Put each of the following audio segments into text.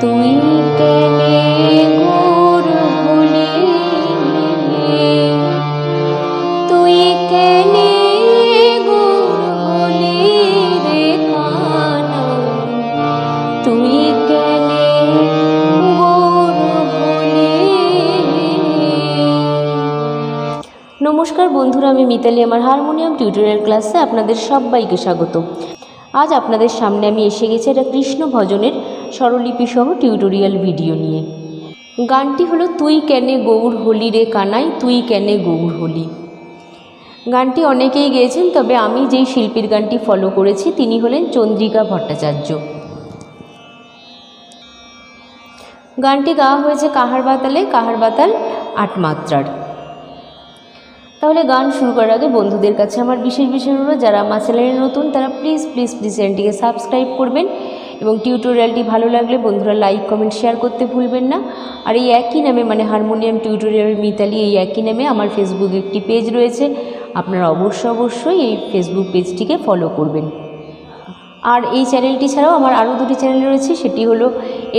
তুই তুই নমস্কার বন্ধুরা, আমি মিতালি। আমার হারমোনিয়াম টিউটোরিয়াল ক্লাসে আপনাদের সবাইকে স্বাগত। আজ আপনাদের সামনে আমি এসে গেছি একটা কৃষ্ণ ভজনের স্বরলিপি সহ টিউটোরিয়াল ভিডিও নিয়ে। গানটি হলো তুই কেনে গৌর হোলি রে কানাই, তুই কেনে গৌর হোলি। গানটি অনেকেই গেয়েছেন, তবে আমি যেই শিল্পীর গানটি ফলো করেছি, তিনি হলেন চন্দ্রিকা ভট্টাচার্য। গানটি গাওয়া হয়েছে কাহার বাতালে, কাহার বাতাল আট মাত্রার। তাহলে গান শুরু করার আগে বন্ধুদের কাছে আমার বিশেষ বিশেষ অনুরোধ, যারা আমার চ্যানেলে নতুন, তারা প্লিজ প্লিজ প্লিজ চ্যানেলটিকে সাবস্ক্রাইব করবেন এবং টিউটোরিয়ালটি ভালো লাগলে বন্ধুরা লাইক কমেন্ট শেয়ার করতে ভুলবেন না। আর এই একই নামে মানে হারমোনিয়াম টিউটোরিয়াল মিতালি এই একই নামে আমার ফেসবুকে একটি পেজ রয়েছে। আপনারা অবশ্যই অবশ্যই এই ফেসবুক পেজটিকে ফলো করবেন। আর এই চ্যানেলটি ছাড়াও আমার আরও দুটি চ্যানেল রয়েছে, সেটি হলো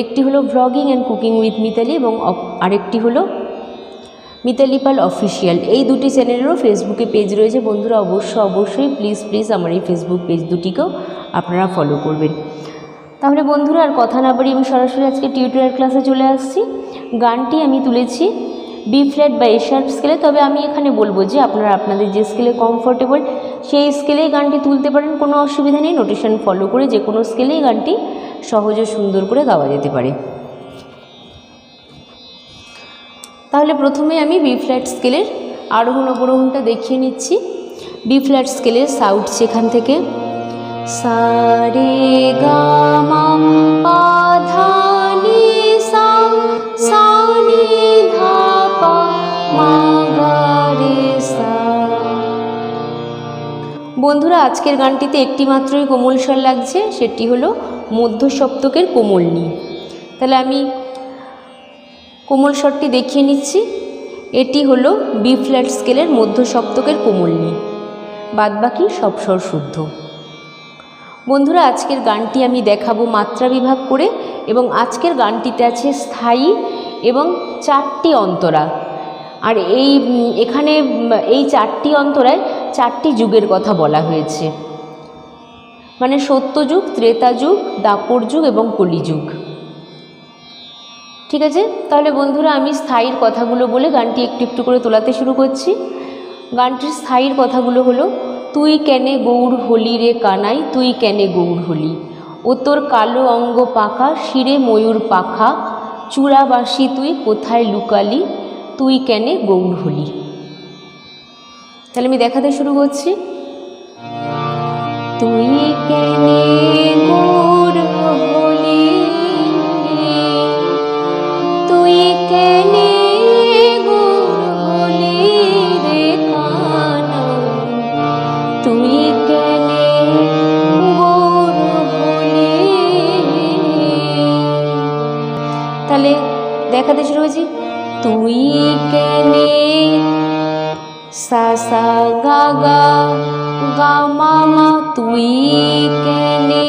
একটি হলো vlogging and cooking with Mitali এবং আরেকটি হলো মিতালি পাল অফিসিয়াল এই দুটি চ্যানেলেরও ফেসবুকে পেজ রয়েছে। বন্ধুরা অবশ্য অবশ্যই প্লিজ প্লিজ আমার এই ফেসবুক পেজ দুটিকেও আপনারা ফলো করবেন। তাহলে বন্ধুরা আর কথা না বাড়ি আমি সরাসরি আজকে টিউটোরিয়াল ক্লাসে চলে আসছি। গানটি আমি তুলেছি বি ফ্ল্যাট বা এ শার্প স্কেলে তবে আমি এখানে বলব যে আপনারা আপনাদের যে স্কেলে কমফোর্টেবল সেই স্কেলেই গানটি তুলতে পারেন, কোনো অসুবিধা নেই। নোটেশন ফলো করে যে কোনো স্কেলেই গানটি সহজ ও সুন্দর করে গাওয়া যেতে পারে। তাহলে প্রথমে আমি বি ফ্ল্যাট স্কেলের আরোহণ অবরোহণটা দেখিয়ে নিচ্ছি। বি ফ্ল্যাট স্কেলের সাউট সেখান থেকে। সা নি সা। নি বন্ধুরা, আজকের গানটিতে একটি মাত্রই কোমল স্বর লাগছে, সেটি হলো মধ্য সপ্তকের কোমল নি তাহলে আমি কোমল স্বরটি দেখিয়ে নিচ্ছি। এটি হলো বি ফ্ল্যাট স্কেলের মধ্য সপ্তকের কোমল কোমলনি বাদবাকি সব স্বর শুদ্ধ। বন্ধুরা, আজকের গানটি আমি দেখাবো মাত্রা বিভাগ করে এবং আজকের গানটিতে আছে স্থায়ী এবং চারটি অন্তরা। আর এই, এখানে, এই চারটি অন্তরায় চারটি যুগের কথা বলা হয়েছে। মানে সত্যযুগ ত্রেতা যুগ, দাপর যুগ এবং কলিযুগ ঠিক আছে? তাহলে বন্ধুরা, আমি স্থায়ীর কথাগুলো বলে গানটি একটু একটু করে তোলাতে শুরু করছি। গানটির স্থায়ীর কথাগুলো হলো তুই কেনে গৌর হলি রে কানাই, তুই কেনে গৌর হলি? ও তোর কালো অঙ্গ পাকা শিরে ময়ূর পাখা, চূড়াবাসী তুই কোথায় লুকালি? তুই কেনে গৌর হলি? তাহলে আমি দেখাতে শুরু করছি। তুই কেনে গৌর হলি? তুই কেনে তুই কেনে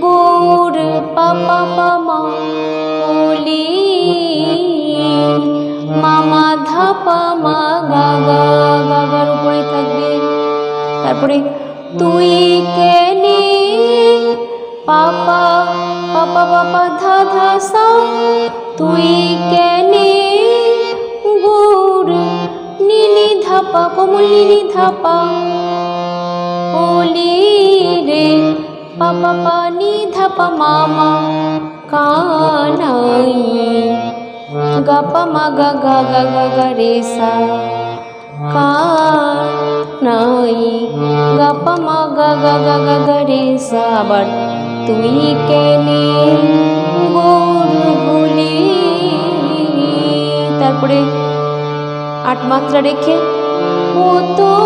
গোর পা পা পা মা ওলি মামা ধা পা মা গা গা গা গার উপরে থাকবে। তারপরে তুই কেনে পাপা পাপা পাপা ধা ধা সা। তুই কেনে গুড় নীলি ধাপা, কোমল নীলি ধাপা। ওলি রে পাপা পানি ধাপা মামা কানাই। গাপা মা গা গা গা গা রে সা কানাই। গাপা মা গা গা গা গা রে সা আবার তুই কেনে তারপরে আট মাত্রা রেখে ও তোর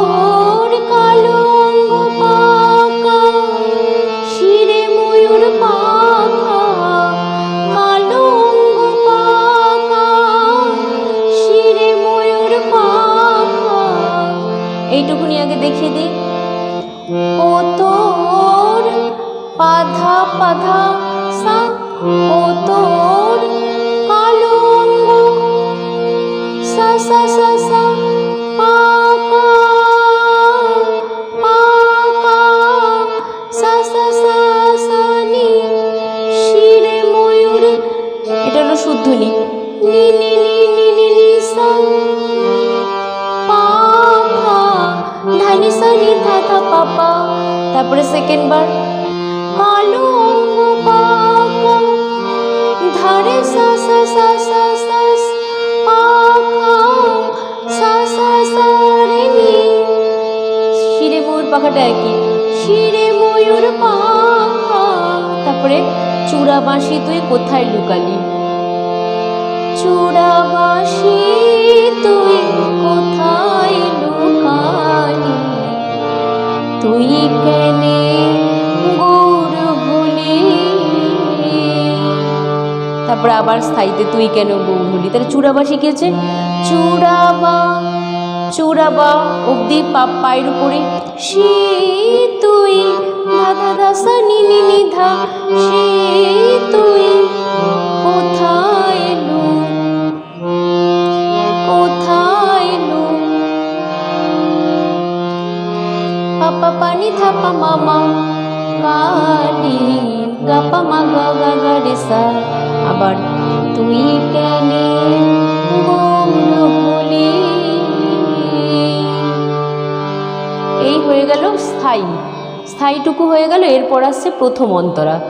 এইটুকুনি আগে দেখিয়ে দিই। ও তো ওর পাধা পাধা সা ও তো ওর কালো অঙ্গ। সা সা সা সা শুদ্ধলি নি পাপা তারপরে সেকেন্ড বার পাকা ধারে সা সা সা সা সা পাখা সা সা সা রে নি শিরে ময়ূর পাখাটা একই শিরে ময়ূর পাখা তারপরে চূড়া বাঁশি তুই কোথায় লুকালি চূড়া বাঁশি তারপরে আবার স্থায়ীতে তুই কেন বউ হলি? তাহলে চূড়াবা শিখেছে? চূড়াবা চূড়াবা অব্দি পাপ পায়ের উপরে। সে তুই ধা ধা ধা সা নি নি ধা সে তুই স্থায়ীটুকু হয়ে গেল, এরপর আসছে প্রথম অন্তরা।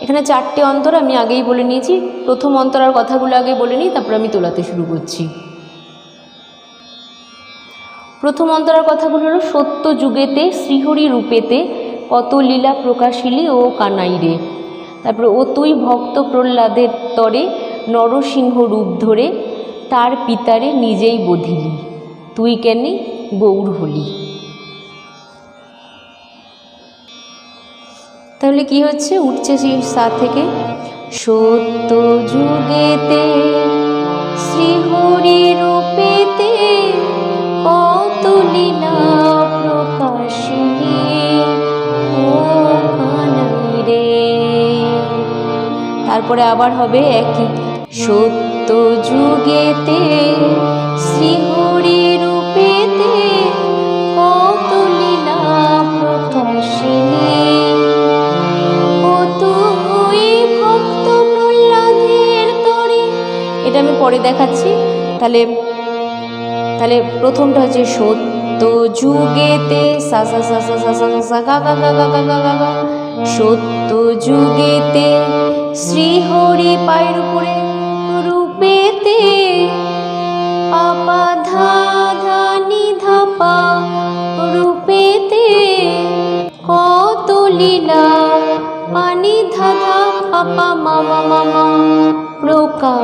এখানে চারটে অন্তরা আমি আগেই বলে নিয়েছি। প্রথম অন্তরার কথাগুলো আগে বলে নিই, তারপর আমি তোলাতে শুরু করছি। প্রথম অন্তরার কথাগুলো হলো, সত্য যুগেতে, শ্রীহরি রূপেতে, কত লীলা প্রকাশিলি ও কানাইরে। তারপরে, ও তুই ভক্ত প্রহ্লাদের তরে, নরসিংহ রূপ ধরে, তার পিতারে নিজেই বধিলি। তুই কেনে গৌর হলি। তাহলে কি হচ্ছে? উঠছে সেই সা থেকে। সত্য যুগেতে, শ্রীহরি রূপেতে কত তারপরে আবার হবে একই। সত্য যুগেতে, শ্রীহরি রূপেতে পরে দেখাচ্ছি। তাহলে তাহলে প্রথমটা হচ্ছে সত্য যুগেতে সা সা সা সা সা সা সা গা গা গা গা গা গা গা গা সত্য যুগেতে শ্রীহরি পায়ের উপরে রূপেতে পাপা ধা ধা নি ধা রূপেতে কত লীলা, পানি ধাধা পাপা মামা মামা প্রকা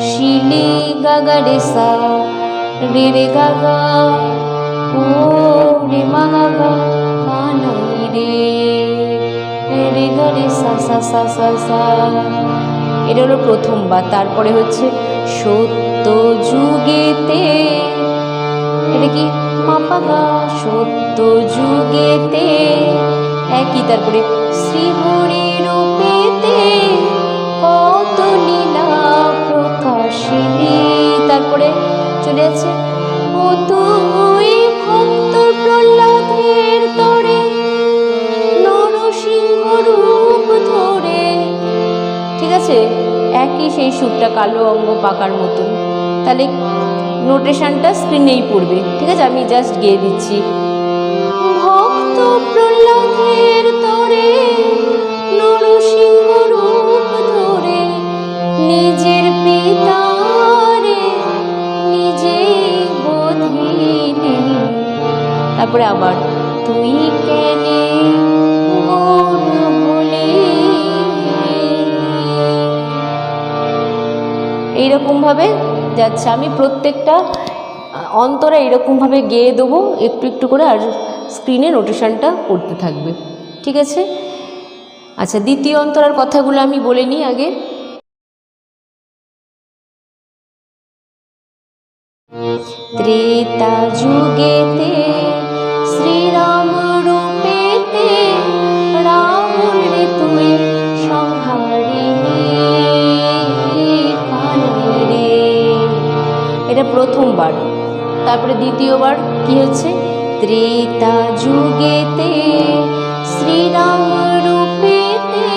শিলি গাগা রে সা রে রে গাগা ও রে মা গাগা কানাই রে রে গা রে সা সা সা সা। সা এটা হলো প্রথমবার তারপরে হচ্ছে সত্য যুগেতে। এটা কি মাপাগা সত্য যুগেতে। একই তারপরে শ্রীহরি চলে যাচ্ছে ও তুই ভক্ত প্রহ্লাদের তরে, নরসিংহ রূপ ধরে। ঠিক আছে? একই সেই সুরটা কালো অঙ্গ পাকার মতন। তাহলে নোটেশনটা স্ক্রিনেই পড়বে। ঠিক আছে? আমি জাস্ট গিয়ে দিচ্ছি। ভক্ত প্রহ্লাদের তরে তারপরে আবার, তুই এইরকমভাবে যাচ্ছে। আমি প্রত্যেকটা অন্তরা এরকমভাবে গেয়ে দেবো, একটু একটু করে, আর স্ক্রিনে নোটেশনটা পড়তে থাকবে। ঠিক আছে? আচ্ছা দ্বিতীয় অন্তরার কথাগুলো আমি বলে নিই আগে। ত্রেতা যুগেতে প্রথমবার। তারপরে দ্বিতীয়বার কি হচ্ছে ত্রেতা যুগেতে, শ্রীরাম রূপেতে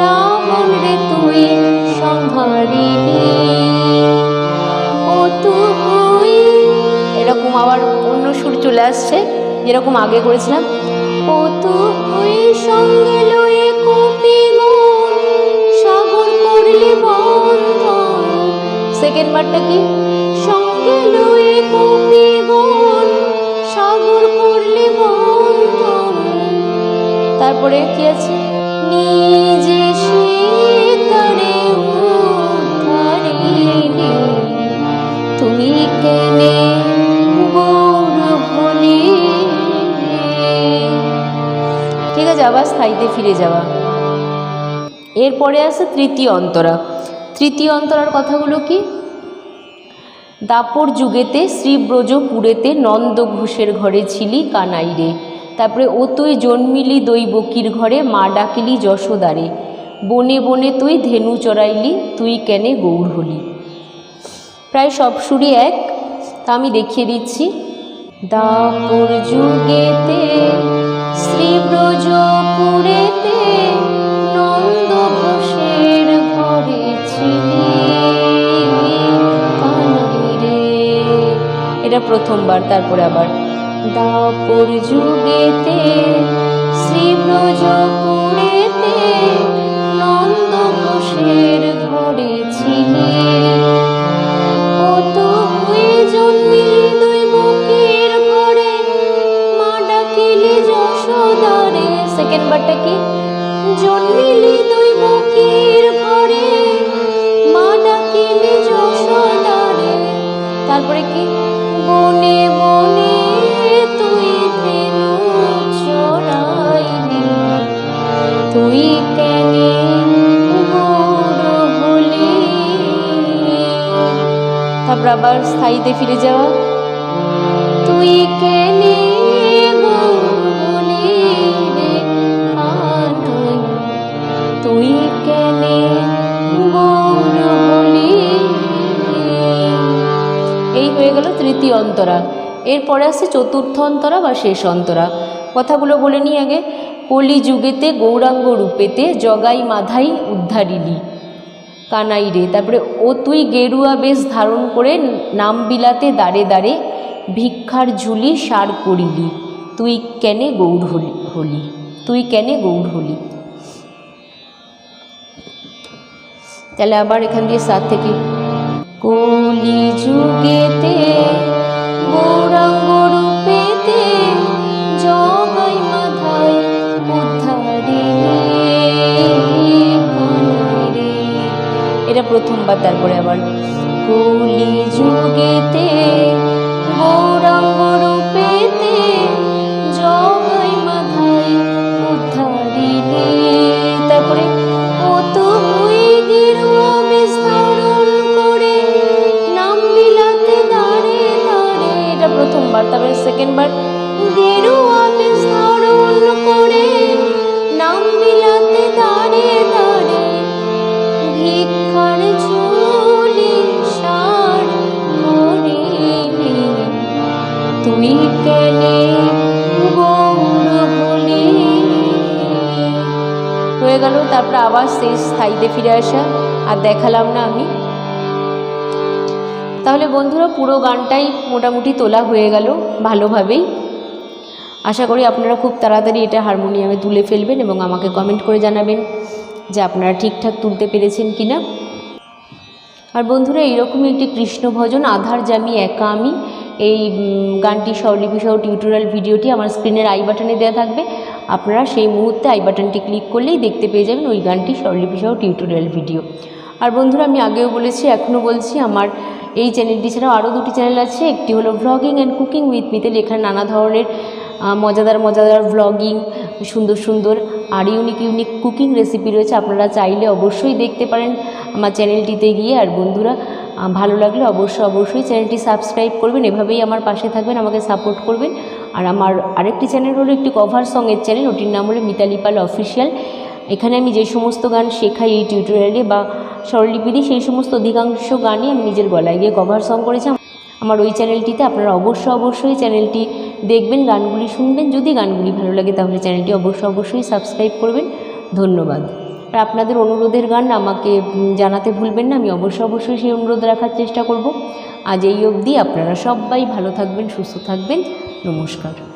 রাবণ রে তুই সংহারিণী ও এরকম আবার অন্য সুর চলে আসছে, যেরকম আগে করেছিলাম। ও তুই সঙ্গে লয়ে কপি সাগর করলি বন্ধন। সেকেন্ড বারটা কি? তারপরে কি আছে? তুমি ঠিক আছে, আবার স্থায়ীতে ফিরে যাওয়া। এরপরে আছে তৃতীয় অন্তরা। তৃতীয় অন্তরার কথাগুলো কি? দাপর যুগেতে শ্রীব্রজপুরেতে নন্দ ঘোষের ঘরে ছিলি কানাই রে তারপরে, ও তুই জন্মিলি দৈবকীর ঘরে, মা ডাকিলি যশোদারে। বনে বনে তুই ধেনু চড়াইলি, তুই কেনে গৌর হলি। প্রায় সব সুরই এক। তা আমি দেখিয়ে দিচ্ছি। দাপর যুগেতে শ্রীব্রজপুরেতে এটা প্রথমবার, তারপরে আবার। দাপর যুগেতে শ্রীব্রজপুরেতে নন্দ ঘোষের ঘরে ছিলি। ও তুই জন্মিলি দুই বুকের ঘরে মা ডাকিলি যশোদারে। সেকেন্ড বারটা কি? জন্মিলি দুই বুকের ঘরে, মা ডাকিলি যশোদারে। তারপরে কি? তারপর আবার স্থায়ীতে ফিরে যাওয়া। তুই তুই এই হয়ে গেল তৃতীয় অন্তরা। এরপরে আসছে চতুর্থ অন্তরা বা শেষ অন্তরা। কথাগুলো বলে নিই আগে। কলি যুগেতে গৌরাঙ্গ রূপেতে, জগাই মাধাই উদ্ধারিলি কানাই রে। তারপরে, ও তুই গেরুয়া বেশ ধারণ করে নাম বিলাতে দাঁড়ে দাঁড়ে ভিক্ষার ঝুলি সার করিলি। তুই কেনে গৌর হলি হলি? তুই কেনে গৌর হলি? তাহলে আবার এখান দিয়ে সাত থেকে। কলি যুগেতে প্রথমবার তারপরে আবার কলি যুগেতে তারপরে গেরুয়া বেশ করে এটা প্রথমবার তারপরে সেকেন্ড হয়ে গেল, তারপরে আবার সেই স্থায়ীতে ফিরে আসা, আর দেখালাম না আমি। তাহলে বন্ধুরা, পুরো গানটাই মোটামুটি তোলা হয়ে গেল ভালোভাবেই। আশা করি আপনারা খুব তাড়াতাড়ি এটা হারমোনিয়ামে তুলে ফেলবেন এবং আমাকে কমেন্ট করে জানাবেন যে আপনারা ঠিকঠাক তুলতে পেরেছেন কি না আর বন্ধুরা, এইরকমই একটি কৃষ্ণ ভজন আধার জামি একা আমি এই গানটি স্বরলিপি সহ টিউটোরিয়াল ভিডিওটি আমার স্ক্রিনের আই বাটনে দেওয়া থাকবে। আপনারা সেই মুহূর্তে আই বাটনটি ক্লিক করলেই দেখতে পেয়ে যাবেন ওই গানটি স্বরলিপি সহ টিউটোরিয়াল ভিডিও আর বন্ধুরা, আমি আগেও বলেছি, এখনও বলছি, আমার এই চ্যানেলটি ছাড়াও আরও দুটি চ্যানেল আছে। একটি হলো vlogging and cooking with Mitali, এখানে নানা ধরনের মজাদার মজাদার ভ্লগিং সুন্দর সুন্দর আর ইউনিক ইউনিক কুকিং রেসিপি রয়েছে। আপনারা চাইলে অবশ্যই দেখতে পারেন আমার চ্যানেলটিতে গিয়ে। আর বন্ধুরা ভালো লাগলে অবশ্যই অবশ্যই চ্যানেলটি সাবস্ক্রাইব করবেন, এভাবেই আমার পাশে থাকবেন, আমাকে সাপোর্ট করবেন। আর আমার আরেকটি চ্যানেল হলো একটি কভার সঙের চ্যানেল ওটির নাম হলো মিতালি পাল অফিসিয়াল এখানে আমি যে সমস্ত গান শেখাই এই টিউটোরিয়ালে বা স্বরলিপি দিই সেই সমস্ত অধিকাংশ গানই আমি নিজের গলায় গিয়ে কভার সং করেছি। আমার ওই চ্যানেলটিতে আপনারা অবশ্যই অবশ্যই চ্যানেলটি দেখবেন, গানগুলি শুনবেন। যদি গানগুলি ভালো লাগে, তাহলে চ্যানেলটি অবশ্যই অবশ্যই সাবস্ক্রাইব করবেন। ধন্যবাদ। আর আপনাদের অনুরোধের গান আমাকে জানাতে ভুলবেন না। আমি অবশ্যই অবশ্যই সেই অনুরোধ রাখার চেষ্টা করব। আজ এই অবধি আপনারা সবাই ভালো থাকবেন, সুস্থ থাকবেন। নমস্কার।